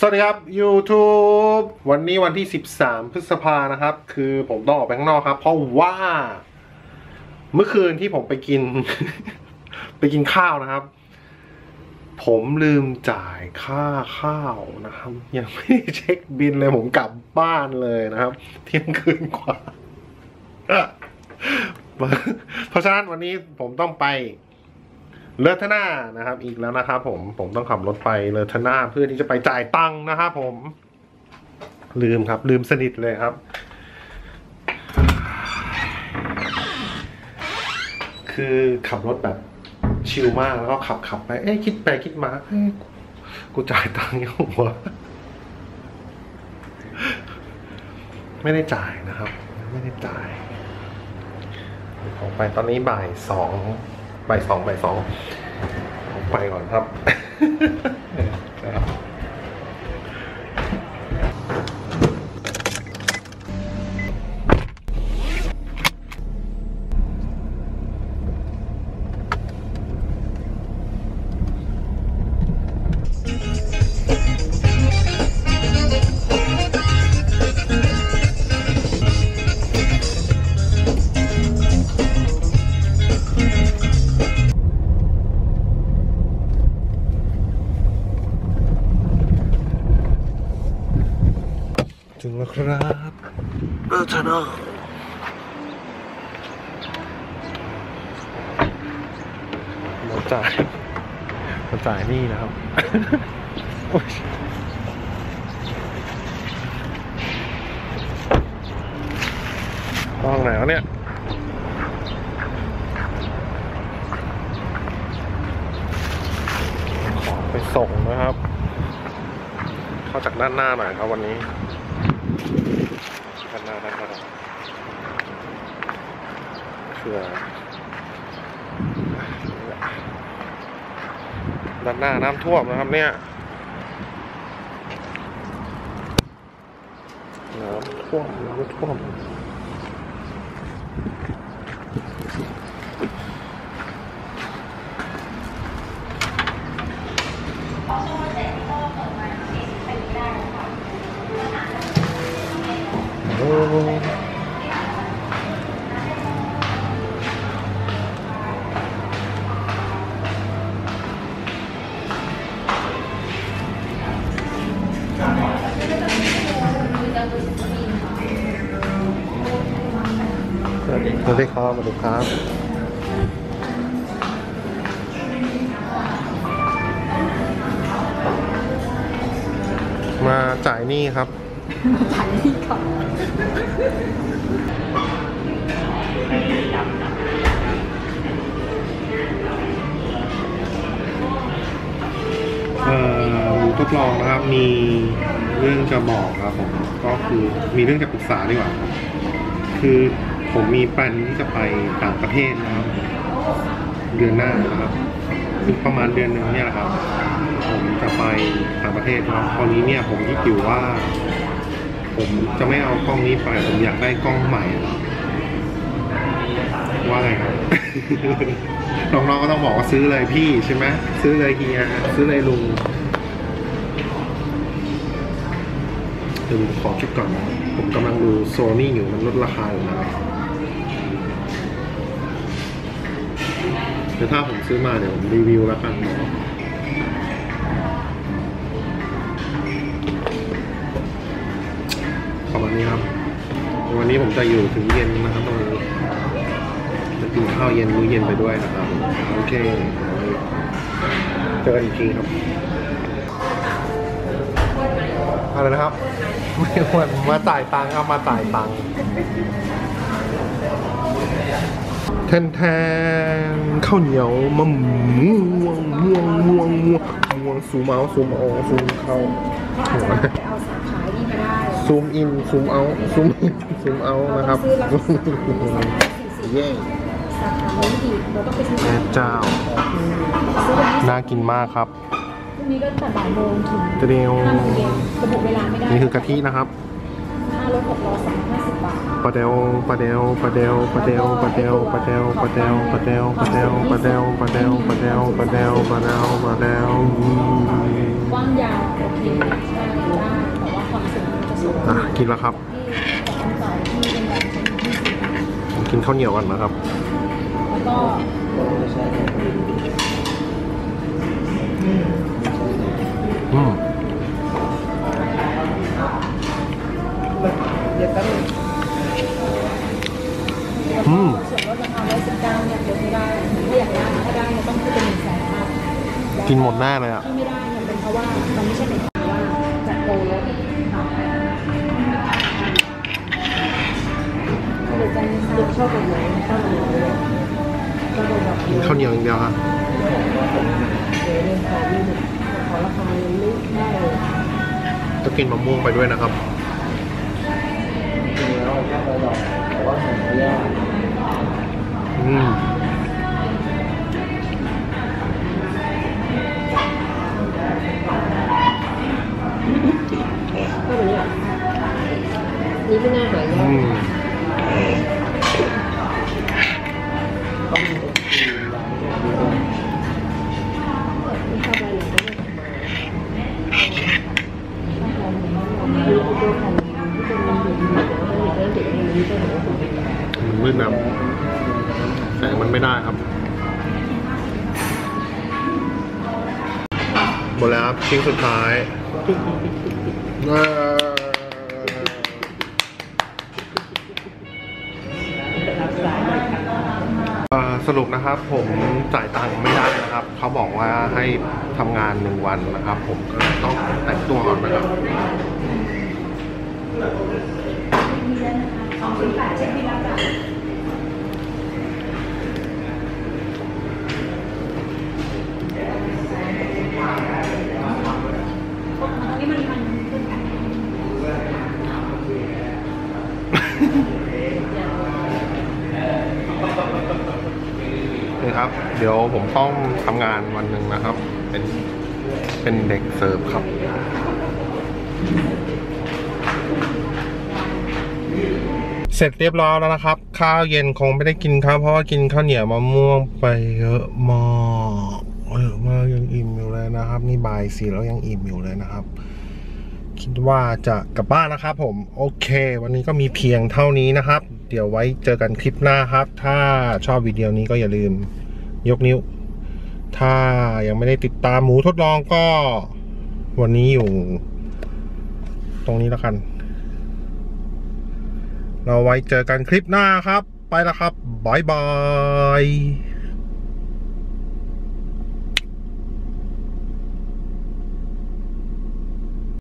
สวัสดีครับ YouTube วันนี้วันที่ 13 พฤษภานะครับ คือผมต้องออกไปข้างนอกครับ เพราะว่า เมื่อคืนที่ผมไปกิน ไปกินข้าวนะครับ ผมลืมจ่ายค่าข้าวนะครับ ยังไม่ได้เช็คบินเลยผมกลับบ้านเลยนะครับ เที่ยงคืนกว่า เพราะฉะนั้นวันนี้ผมต้องไป เลอทนานะครับ อีกแล้วนะครับผมผมต้องขับรถไปเลอทนาเพื่อที่จะไปจ่ายตังค์นะครับผม ลืมครับ ลืมสนิทเลยครับ คือขับรถแบบชิลมากแล้วก็ขับขับไป เอ๊ะคิดไปคิดมาเอ๊ะกูจ่ายตังค์ยังหัวไม่ได้จ่ายนะครับ ไม่ได้จ่ายออกไปตอนนี้บ่ายสอง บ่ายสองบ่ายสองไปก่อนครับ ถึงแล้วครับเออชนะมาจ่ายมาจ่ายนี่นะครับโอ๊ยห้องไหนวะเนี่ยขอไปส่งนะครับ เข้าจากด้านหน้าหน่อยครับวันนี้ ข้างหน้าด้านหน้าเพื่อด้านหน้าน้ำท่วมนะครับเนี่ยน้ำท่วมน้ำท่วม สวัสดีครับสวัสดีครับสวัสดีครับมาจ่ายหนี้ครับถ่ายที่ก่อนเอ่อทดลองนะครับ มี เรื่องจะบอกครับผมก็คือมีเรื่องจะปรึกษาดีกว่าครับคือผมมีแปลนที่จะไปต่างประเทศนะครับ เดือนหน้านะครับคือประมาณเดือนหนึ่งเนี่ยแหละครับ ผมจะไปต่างประเทศนะครับตอนนี้เนี่ยผมคิดอยู่ว่า ผมจะไม่เอากล้องนี้ไปผมอยากได้กล้องใหม่ว่าไงครับ น้องๆก็ต้องบอกว่าซื้อเลยพี่ใช่ไหมซื้อเลยเฮียซื้อเลยลุง เดี๋ยวผมขอคิดก่อนนะผมกำลังดูโซนี่อยู่มันลดราคาอยู่นะเดี๋ยวถ้าผมซื้อมาเดี๋ยวผมรีวิวแล้วกันเนาะประมาณนี้ครับ วันนี้ผมจะอยู่ถึงเย็นนะครับตรงนี้จะกินข้าวเย็นมื้อเย็นไปด้วยนะครับ โอเค เจอกันอีกทีครับ อะไรนะครับ ไม่ควรมาจ่ายตังค์ครับมาจ่ายตังค์แทนแทนข้าวเหนียวมะม่วงม่วงม่วงม่วงม่วงซูมเอาซูมเอาซูมเข้าก็อาจจะเอาสาขาที่มาได้ซูมอินซูมเอาซูมอินซูมเอานะครับแล้วก็สาขาสี่สิบเย้สาขานี้ดีเราต้องไปซื้อแม่เจ้า น่ากินมากครับ นี้ก็ตั้งแต่บ่ายโมงถึงเดียวห้าโมงเย็นระบุเวลาไม่ได้นี่คือกะทินะครับห้ารถหกร้อยสองห้าสิบบาทปลาเดวปลาเดวปลาเดวปลาเดวปลาเดวปลาเดวปลาเดวปลาเดวปลาเดวปลาเดวปลาเดวปลาเดวปลาเดวปลาเดวปลาเดวปลาเดวกว้างยาวโอเคใช่ได้แต่ว่าความสูงมันจะสูงอะกินแล้วครับที่ของเก่าที่โรงแรมชั้นที่สิบผมกินข้าวเหนียวก่อนนะครับแล้วก็ อืมเดี๋ยวแป๊บนึงอืม ส่วนลดราคาร้อยสิบเก้าเนี่ยลดไม่ได้ถ้าอยากได้ถ้าได้เนี่ยต้องคือเป็นหนึ่งแสนห้ากินหมดหน้าเลยอะ ที่ไม่ได้เนี่ยเป็นเพราะว่ามันไม่ใช่เป็นเพราะว่าจัดโปรลดค่ะหรือจะหรือชอบแบบไหนชอบแบบไหนก็เลยแบบกินข้าวเหนียวอย่างเดียวครับ เดี๋ยวเรื่องขอนี่หนึ่ง ขอราคายังไม่ได้เลยจะกินมะม่วงไปด้วยนะครับจริงแล้วแค่ไปดอกแต่ว่าของเขายากอืมก็แบบนี้อะนี่ไม่น่าหายาอืก งมันไม่ได้ครับ หมดแล้วครับชิ้นสุดท้ายเอ่อรักษาเอ่อสรุปนะครับ ผมจ่ายตังค์ไม่ได้นะครับ เขาบอกว่าให้ทำงานหนึ่งวันนะครับ ผมก็เลยต้องแต่งตัวก่อนนะครับนี่มันมันขึ้นกัน นี่ ครับ เดี๋ยวผมต้องทำงานวันหนึ่งนะครับ เป็นเป็นเด็กเสิร์ฟครับเสร็จเรียบร้อยแล้วนะครับ ข้าวเย็นคงไม่ได้กินครับ เพราะว่ากินข้าวเหนียวมะม่วงไปเยอะมากเยอะมากยังอิ่มอยู่เลยนะครับ นี่บ่ายสี่แล้วยังอิ่มอยู่เลยนะครับ คิดว่าจะกลับบ้านนะครับ ผมโอเค วันนี้ก็มีเพียงเท่านี้นะครับ เดี๋ยวไว้เจอกันคลิปหน้าครับ ถ้าชอบวิดีโอนี้ก็อย่าลืม ยกนิ้ว ถ้ายังไม่ได้ติดตามหมูทดลองก็ วันนี้อยู่ ตรงนี้แล้วกัน เราไว้เจอกันคลิปหน้าครับ ไปแล้วครับบายบาย